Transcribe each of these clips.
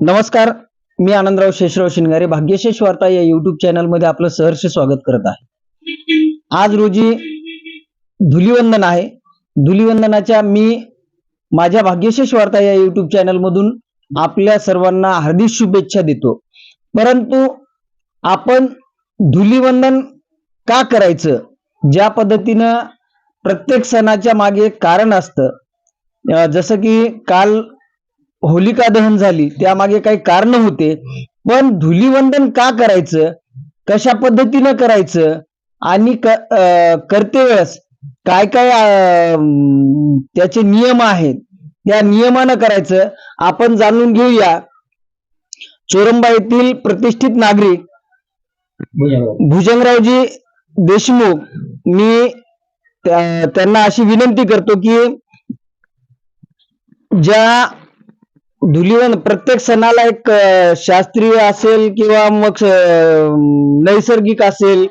नमस्कार मी आनंदराव शेषराव शिंगारे भाग्यशेष वार्ता या युट्यूब चॅनलमध्ये आपलं सहर्ष स्वागत करत आहे. आज रोजी धुलिवंदन आहे. धुलिवंदनाच्या मी माझ्या भाग्यशेष वार्ता या युट्यूब चॅनलमधून आपल्या सर्वांना हार्दिक शुभेच्छा देतो. परंतु आपण धुलिवंदन का करायचं? ज्या पद्धतीनं प्रत्येक सणाच्या मागे कारण असतं. जसं की काल होलिका दहन झाली त्यामागे काही कारण होते. पण धुलीवंदन का करायचं? कशा पद्धतीनं करायचं? आणि करतेवेळेस करते वेळेस काय काय त्याचे नियम आहेत? त्या नियमानं करायचं. आपण जाणून घेऊया. चोरंबा येथील प्रतिष्ठित नागरिक भुजंगरावजी देशमुख. मी त्यांना अशी विनंती करतो की ज्या धुलीवन प्रत्येक सणाला एक शास्त्रीय असेल किंवा मग नैसर्गिक असेल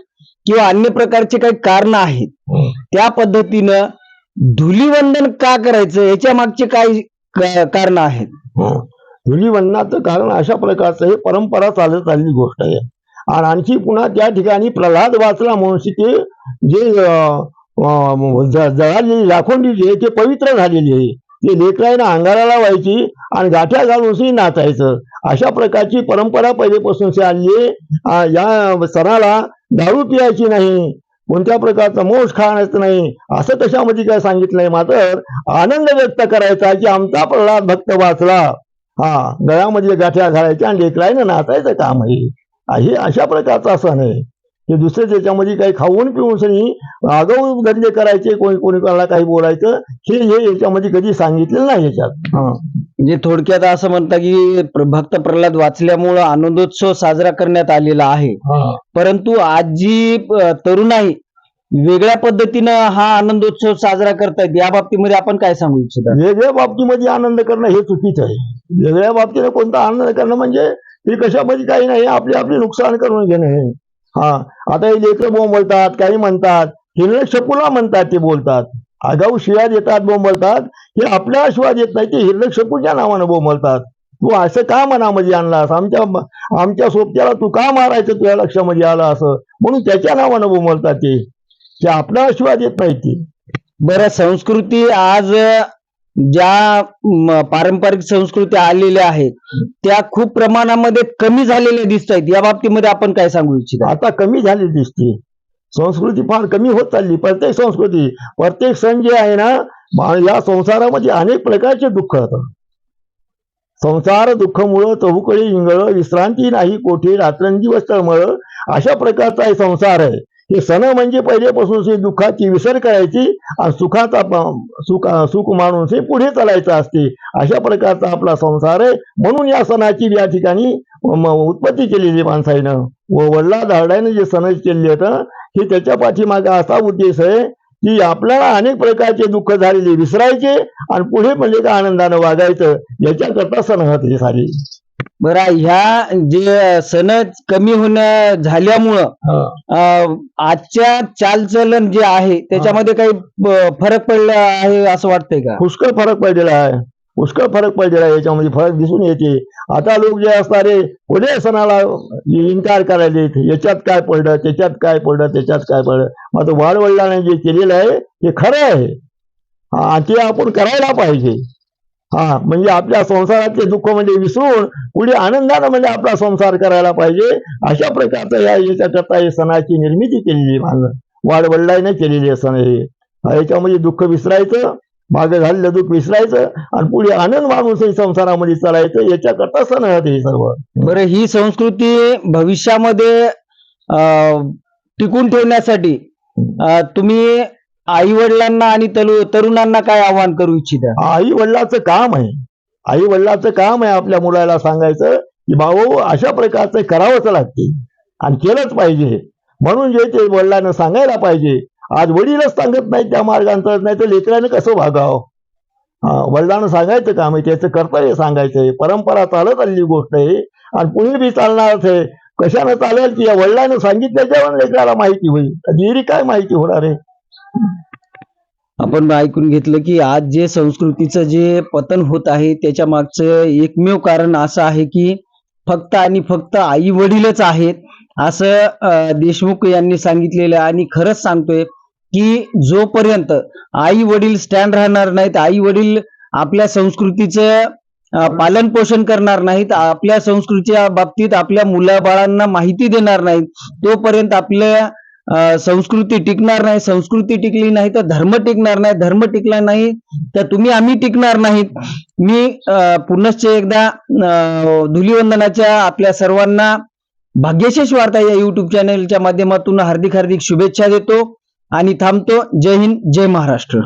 किंवा अन्य प्रकारचे काही कारण आहेत. त्या पद्धतीनं धुलीवंदन का करायचं? याच्या मागचे काय कारण आहेत. धुलीवंदनाचं कारण अशा प्रकारचं हे परंपरा चालत आलेली गोष्ट आहे. आणि आणखी पुन्हा त्या ठिकाणी प्रल्हाद वाचला म्हणून ते जे जळालेली लाखोंडी जी आहे ते पवित्र झालेली आहे. जी लेकरायनं अंगाराला व्हायची आणि गाठ्या घालून नाचायचं. अशा प्रकारची परंपरा पहिलेपासून शी आली या सणाला दारू पियायची नाही. कोणत्या प्रकारचा मोष खाण्याचं नाही. असं कशामध्ये काय सांगितलंय? मात्र आनंद व्यक्त करायचा की आमचा प्रल्हाद भक्त वाचला. हा गळ्यामध्ये गाठ्या घालायच्या आणि लेकरायनं नाचायचं काम आहे. हे अशा प्रकारचा सण आहे. हे दुसरे त्याच्यामध्ये काही खाऊन पिऊन सणी आगाऊ धंदे करायचे कोणी कोणी कोणाला काही बोलायचं हे हे याच्यामध्ये कधी सांगितलेलं नाही याच्यात. म्हणजे थोडक्यात असं म्हणता की प्र- भक्त प्रल्हाद वाचल्यामुळं आनंदोत्सव साजरा करण्यात आलेला आहे. परंतु आज जी अ, तरुणाई वेगळ्या पद्धतीनं हा आनंदोत्सव साजरा करतायत. या बाबतीमध्ये आपण काय सांगू इच्छिता? वेगळ्या बाबतीमध्ये आनंद करणं हे चुकीचं आहे. वेगळ्या बाबतीने कोणता आनंद करणं म्हणजे हे कशामध्ये काही नाही आपले आपले नुकसान करून घेणं हे. हा. आता हे लेकरं बोंबलतात काही म्हणतात हिरण्य शपूला म्हणतात ते बोलतात. आगाऊ शिव्या येतात बोंबलतात हे आपल्या शिवाय येत नाही ते हिरण्य शपूच्या नावानं बोंबलतात तू असं का मनामध्ये आणलास? आमच्या आमच्या सोबत्याला तू का मारायचं तुझ्या लक्षामध्ये आलं असं? म्हणून त्याच्या नावानं बोंबलतात ते. ते आपल्या शिवाय येत नाही ते. बरं संस्कृती आज ज्या पारंपरिक संस्कृती आलेल्या आहेत त्या खूप प्रमाणामध्ये कमी झालेल्या दिसत आहेत या बाबतीमध्ये आपण काय सांगू इच्छितो? आता कमी झाली दिसते. संस्कृती फार कमी होत चालली. प्रत्येक संस्कृती प्रत्येक सण जे आहे ना या संसारामध्ये अनेक प्रकारचे दुःख होतात. संसार दुःखमुळं चहूकडे इंगळ विश्रांती नाही कोठे रात्रंदिवस तळमळ अशा प्रकारचा हे संसार आहे. हे सण म्हणजे पहिल्यापासून दुःखाची विसर करायची आणि सुखाचा सुख सुख माणून हे पुढे चालायचं असते. अशा प्रकारचा आपला संसार आहे. म्हणून या सणाची या ठिकाणी उत्पत्ती केलेली माणसाईनं. व वडला धारड्याने जे सण केले होतं हे त्याच्या पाठीमागे असा उद्देश आहे की आपल्याला अनेक प्रकारचे दुःख झालेले विसरायचे आणि पुढे म्हणजे का आनंदानं वागायचं याच्याकरता सण होते सारी. बरं ह्या जे सण कमी होण्या झाल्यामुळं आजच्या चालचलन जे आहे त्याच्यामध्ये काही फरक पडला आहे असं वाटतंय का? पुष्कळ फरक पडलेला आहे. पुष्कळ फरक पडलेला आहे याच्यामध्ये फरक दिसून येते. आता लोक जे असणारे पुढे सणाला इन्कार करायले याच्यात काय पडलं त्याच्यात काय पडलं त्याच्यात काय पडलं? मात्र वाडवडिलांनी जे केलेलं आहे ते खरं आहे. आणि ते आपण करायला पाहिजे. हा म्हणजे आपल्या संसारातले दुःख म्हणजे विसरून पुढे आनंदानं म्हणजे आपला संसार करायला पाहिजे. अशा प्रकारचं या याच्याकरता हे सणाची निर्मिती केलेली मान वाडवडिलांनी केलेली आहे सण हे. याच्यामध्ये दुःख विसरायचं मागे झालेलं दुःख विसरायचं आणि पुढे आनंद माणूस हे संसारामध्ये चालायचं याच्याकरता सण आहेत हे सर्व. बरं ही संस्कृती भविष्यामध्ये अं, टिकून ठेवण्यासाठी तुम्ही आई वडिलांना आणि तलु- तरुणांना काय आव्हान करू इच्छिता? आई वडिलाचं काम आहे. आई वडिलाचं काम आहे आपल्या मुलाला सांगायचं की भाऊ अशा प्रकारचं करावंच लागते आणि केलंच पाहिजे. म्हणून जे ते वडिलांना सांगायला पाहिजे. आज वडीलच सांगत नाही त्या मार्गांचा नाही तर लेकराने कसं भागावं? हा वडिलांना सांगायचं काम आहे त्याचं कर्तव्य सांगायचं आहे. परंपरा चालत आलेली गोष्ट आहे. आणि पुढे बी चालणारच आहे. कशानं चालेल की या वडिलांना सांगितल्याच्यावर लेकराला माहिती होईल. देरी काय माहिती होणार आहे? आपण ऐकून घेतलं की आज जे संस्कृतीचं जे पतन होत आहे त्याच्या मागचं एकमेव कारण असं आहे की फक्त आणि फक्त आई वडीलच आहेत. असं देशमुख यांनी सांगितलेलं आहे आणि खरंच सांगतोय की जोपर्यंत आई वडील स्टँड राहणार नाहीत आई वडील आपल्या संस्कृतीचं पालन पोषण करणार नाहीत आपल्या संस्कृतीच्या बाबतीत आपल्या मुलाबाळांना माहिती देणार नाहीत तोपर्यंत आपल्या संस्कृती टिकणार नाही संस्कृती टिकली नाही तर धर्म टिकणार नाही धर्म टिकला नाही तर तुम्ही आम्ही टिकणार नाहीत. मी पुनश्च एकदा धुलीवंदनाच्या आपल्या सर्वांना भाग्यशेष वार्ता या युट्यूब चॅनलच्या माध्यमातून हार्दिक हार्दिक शुभेच्छा देतो आणि थांबतो. जय हिंद जय महाराष्ट्र.